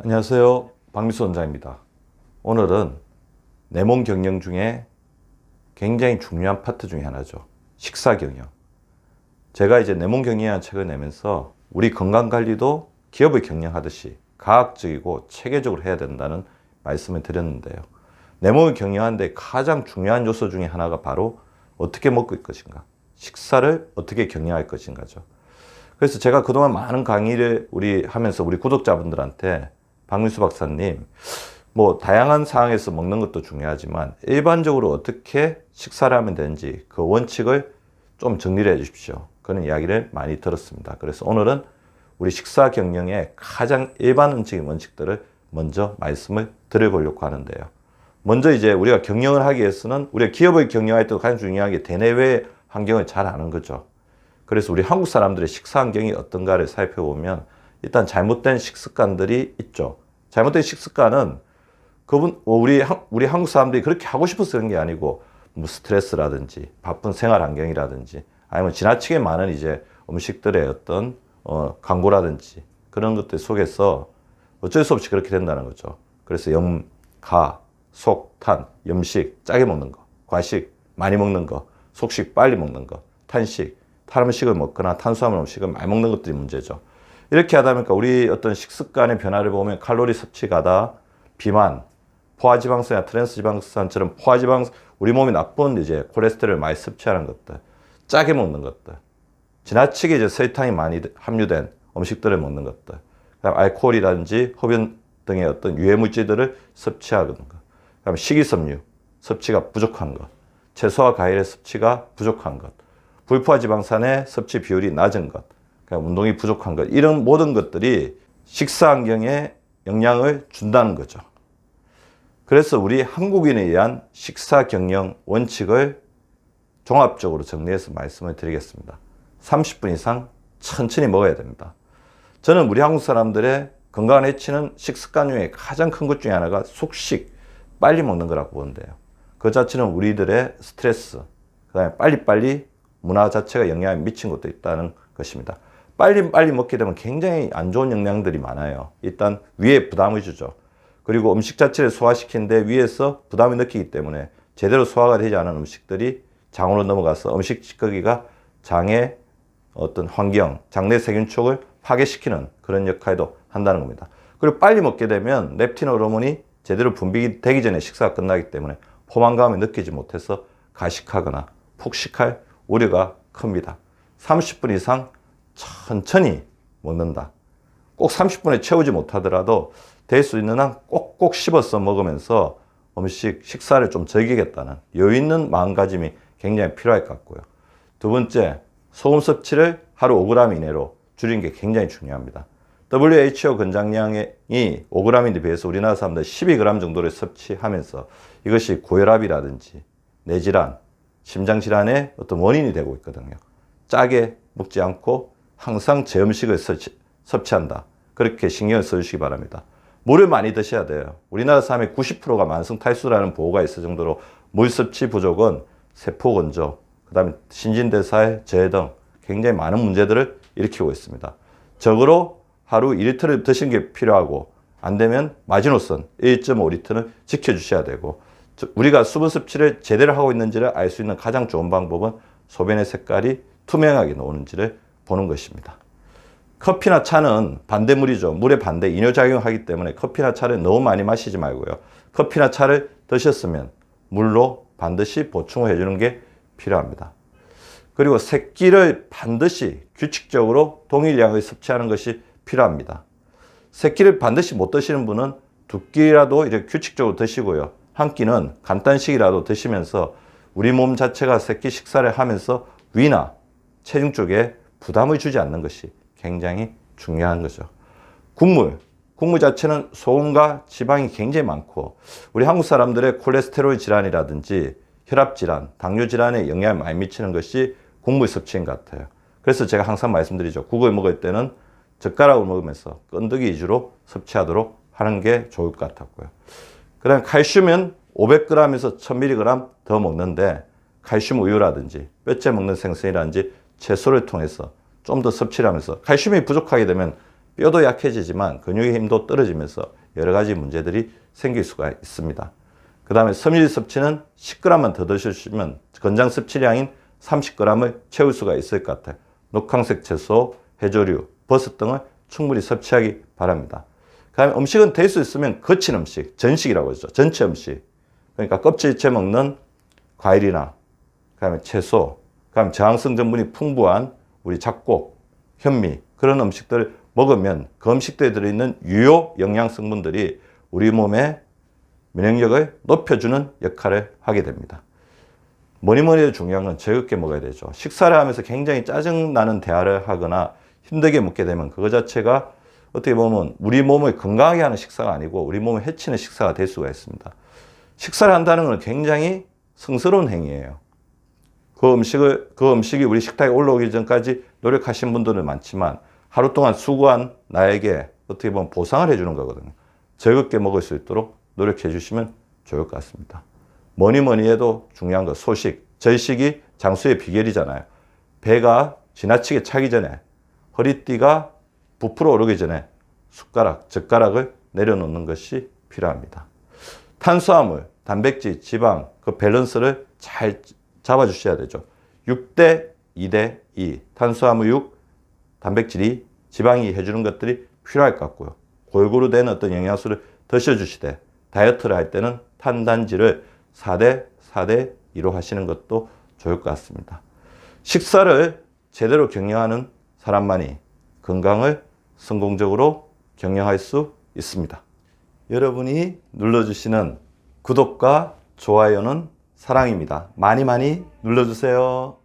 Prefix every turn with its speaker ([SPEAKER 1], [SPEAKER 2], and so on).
[SPEAKER 1] 안녕하세요. 박미수 원장입니다. 오늘은 내몸 경영 중에 굉장히 중요한 파트 중에 하나죠. 식사 경영. 제가 이제 내몸 경영이라는 책을 내면서 우리 건강 관리도 기업을 경영하듯이 과학적이고 체계적으로 해야 된다는 말씀을 드렸는데요. 내 몸을 경영하는데 가장 중요한 요소 중에 하나가 바로 어떻게 먹고 있을 것인가. 식사를 어떻게 경영할 것인가죠. 그래서 제가 그동안 많은 강의를 우리 하면서 우리 구독자분들한테 박민수 박사님, 뭐 다양한 상황에서 먹는 것도 중요하지만 일반적으로 어떻게 식사를 하면 되는지 그 원칙을 좀 정리를 해 주십시오. 그런 이야기를 많이 들었습니다. 그래서 오늘은 우리 식사 경영의 가장 일반적인 원칙들을 먼저 말씀을 드려보려고 하는데요. 먼저 이제 우리가 경영을 하기 위해서는 우리가 기업을 경영할 때 가장 중요한 게 대내외 환경을 잘 아는 거죠. 그래서 우리 한국 사람들의 식사 환경이 어떤가를 살펴보면 일단 잘못된 식습관들이 있죠. 잘못된 식습관은 그분 우리 한- 우리 한국 사람들이 그렇게 하고 싶어서 그런 게 아니고 뭐 스트레스라든지 바쁜 생활 환경이라든지 아니면 지나치게 많은 이제 음식들의 어떤 어, 광고라든지 그런 것들 속에서 어쩔 수 없이 그렇게 된다는 거죠. 그래서 염, 가, 속, 탄, 염식, 짜게 먹는 거, 과식, 많이 먹는 거, 속식, 빨리 먹는 거, 탄식, 탄음식을 먹거나 탄수화물 음식을 많이 먹는 것들이 문제죠. 이렇게 하다 보니까 우리 어떤 식습관의 변화를 보면 칼로리 섭취가다, 비만, 포화지방산이나 트랜스지방산처럼 포화지방, 우리 몸에 나쁜 이제 콜레스테롤을 많이 섭취하는 것들, 짜게 먹는 것들, 지나치게 이제 설탕이 많이 함유된 음식들을 먹는 것들, 그다음 알코올이라든지 흡연 등의 어떤 유해 물질들을 섭취하는 것, 그다음 식이섬유 섭취가 부족한 것, 채소와 과일의 섭취가 부족한 것, 불포화 지방산의 섭취 비율이 낮은 것, 그냥 운동이 부족한 것, 이런 모든 것들이 식사 환경에 영향을 준다는 거죠. 그래서 우리 한국인에 의한 식사 경영 원칙을 종합적으로 정리해서 말씀을 드리겠습니다. 30분 이상 천천히 먹어야 됩니다. 저는 우리 한국 사람들의 건강을 해치는 식습관 중에 가장 큰 것 중에 하나가 속식, 빨리 먹는 거라고 보는데요. 그 자체는 우리들의 스트레스, 그 다음에 빨리빨리 문화 자체가 영향을 미친 것도 있다는 것입니다. 빨리 빨리 먹게 되면 굉장히 안 좋은 영향들이 많아요. 일단 위에 부담을 주죠. 그리고 음식 자체를 소화시키는데 위에서 부담을 느끼기 때문에 제대로 소화가 되지 않은 음식들이 장으로 넘어가서 음식 찌꺼기가 장의 어떤 환경, 장내 세균촉을 파괴시키는 그런 역할도 한다는 겁니다. 그리고 빨리 먹게 되면 렙틴 호르몬이 제대로 분비되기 전에 식사가 끝나기 때문에 포만감을 느끼지 못해서 가식하거나 폭식할 우려가 큽니다. 30분 이상 천천히 먹는다. 꼭 30분에 채우지 못하더라도 될 수 있는 한 꼭꼭 씹어서 먹으면서 음식 식사를 좀 즐기겠다는 여유 있는 마음가짐이 굉장히 필요할 것 같고요. 두 번째, 소금 섭취를 하루 5g 이내로 줄이는 게 굉장히 중요합니다. WHO 권장량이 5g인데 비해서 우리나라 사람들 12g 정도를 섭취하면서 이것이 고혈압이라든지 뇌질환, 심장질환의 어떤 원인이 되고 있거든요. 짜게 먹지 않고 항상 제 음식을 섭취, 섭취한다. 그렇게 신경을 써주시기 바랍니다. 물을 많이 드셔야 돼요. 우리나라 사람의 90%가 만성 탈수라는 보고가 있을 정도로 물 섭취 부족은 세포 건조, 그 다음에 신진대사의 저해 등 굉장히 많은 문제들을 일으키고 있습니다. 적으로 하루 1리터를 드시는 게 필요하고 안 되면 마지노선 1.5리터는 지켜주셔야 되고 저- 우리가 수분 섭취를 제대로 하고 있는지를 알 수 있는 가장 좋은 방법은 소변의 색깔이 투명하게 나오는지를 보는 것입니다. 커피나 차는 반대물이죠. 물의 반대 이뇨작용하기 때문에 커피나 차를 너무 많이 마시지 말고요. 커피나 차를 드셨으면 물로 반드시 보충을 해주는 게 필요합니다. 그리고 새끼를 반드시 규칙적으로 동일량을 섭취하는 것이 필요합니다. 새끼를 반드시 못 드시는 분은 두 끼라도 이렇게 규칙적으로 드시고요. 한 끼는 간단식이라도 드시면서 우리 몸 자체가 새끼 식사를 하면서 위나 체중 쪽에 부담을 주지 않는 것이 굉장히 중요한 거죠. 국물. 국물 자체는 소금과 지방이 굉장히 많고 우리 한국 사람들의 콜레스테롤 질환이라든지 혈압 질환, 당뇨 질환에 영향을 많이 미치는 것이 국물 섭취인 것 같아요. 그래서 제가 항상 말씀드리죠. 국을 먹을 때는 젓가락을 먹으면서 끈덕이 위주로 섭취하도록 하는 게 좋을 것 같았고요. 그 다음 칼슘은 500g에서 1000mg 더 먹는데 칼슘 우유라든지 뼈째 먹는 생선이라든지 채소를 통해서 좀 더 섭취를 하면서 칼슘이 부족하게 되면 뼈도 약해지지만 근육의 힘도 떨어지면서 여러 가지 문제들이 생길 수가 있습니다. 그 다음에 섬유질 섭취는 10g만 더 드시면 건장 섭취량인 30g을 채울 수가 있을 것 같아요. 녹황색 채소, 해조류, 버섯 등을 충분히 섭취하기 바랍니다. 그 다음에 음식은 될 수 있으면 거친 음식, 전식이라고 하죠. 전체 음식. 그러니까 껍질째 먹는 과일이나 그 다음에 채소, 그 다음에 저항성 전분이 풍부한 우리 잡곡, 현미 그런 음식들을 먹으면 그 음식들에 들어있는 유효 영양 성분들이 우리 몸의 면역력을 높여주는 역할을 하게 됩니다. 뭐니 뭐니 해도 중요한 건 즐겁게 먹어야 되죠. 식사를 하면서 굉장히 짜증나는 대화를 하거나 힘들게 먹게 되면 그거 자체가 어떻게 보면 우리 몸을 건강하게 하는 식사가 아니고 우리 몸을 해치는 식사가 될 수가 있습니다. 식사를 한다는 건 굉장히 성스러운 행위예요. 그 음식을 그 음식이 우리 식탁에 올라오기 전까지 노력하신 분들은 많지만 하루 동안 수고한 나에게 어떻게 보면 보상을 해주는 거거든요. 즐겁게 먹을 수 있도록 노력해 주시면 좋을 것 같습니다. 뭐니 뭐니 해도 중요한 거 소식, 절식이 장수의 비결이잖아요. 배가 지나치게 차기 전에 허리띠가 부풀어 오르기 전에 숟가락, 젓가락을 내려놓는 것이 필요합니다. 탄수화물, 단백질, 지방 그 밸런스를 잘 잡아주셔야 되죠. 6대 2대 2 탄수화물 6, 단백질 2, 지방이 해주는 것들이 필요할 것 같고요. 골고루 된 어떤 영양소를 드셔주시되 다이어트를 할 때는 탄단지를 4대 4대 2로 하시는 것도 좋을 것 같습니다. 식사를 제대로 경영하는 사람만이 건강을 성공적으로 경영할 수 있습니다. 여러분이 눌러주시는 구독과 좋아요는 사랑입니다. 많이 많이 눌러주세요.